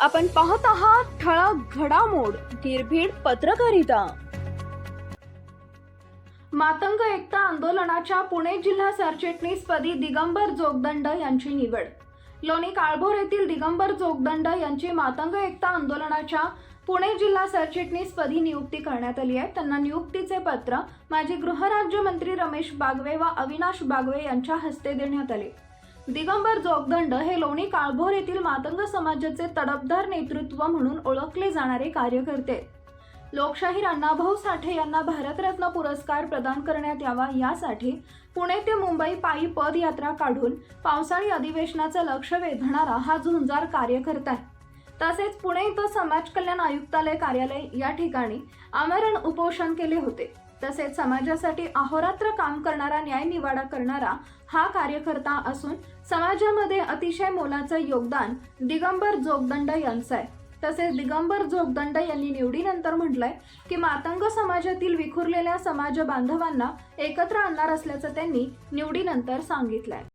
आपण पाहत आहात ठळक घडामोड निर्भीड पत्रकारिता. मातंग एकता आंदोलनाच्या पुणे जिल्हा सरचिटणीसपदी दिगंबर जोगदंड यांची निवड. लोणी काळभोर येथील दिगंबर जोगदंड यांची मातंग एकता आंदोलनाच्या पुणे जिल्हा सरचिटणीसपदी नियुक्ती करण्यात आली आहे. त्यांना नियुक्तीचे पत्र माजी गृहराज्यमंत्री रमेश बागवे व अविनाश बागवे यांच्या हस्ते देण्यात आले. दिगंबर जोगदंड हे लोणी काळभोर येथील मातंग समाजाचे तडफदार नेतृत्व म्हणून ओळखले जाणारे कार्यकर्ते. लोकशाहीर अण्णाभाऊ साठे यांना भारतरत्न पुरस्कार प्रदान करण्यात यावा यासाठी पुणे ते मुंबई पायी पदयात्रा काढून पावसाळी अधिवेशनाचं लक्ष वेधणारा हा झुंजार कार्यकर्ता आहे. तसेच पुणे इथं समाज कल्याण आयुक्तालय कार्यालय या ठिकाणी आमरण उपोषण केले होते. तसेच समाजासाठी अहोरात्र काम करणारा न्याय निवाडा करणारा हा कार्यकर्ता असून समाजामध्ये अतिशय मोलाचं योगदान दिगंबर जोगदंड यांचं आहे. तसेच दिगंबर जोगदंड यांनी निवडीनंतर म्हटलंय की मातंग समाजातील विखुरलेल्या समाज बांधवांना एकत्र आणणार असल्याचं त्यांनी निवडीनंतर सांगितलंय.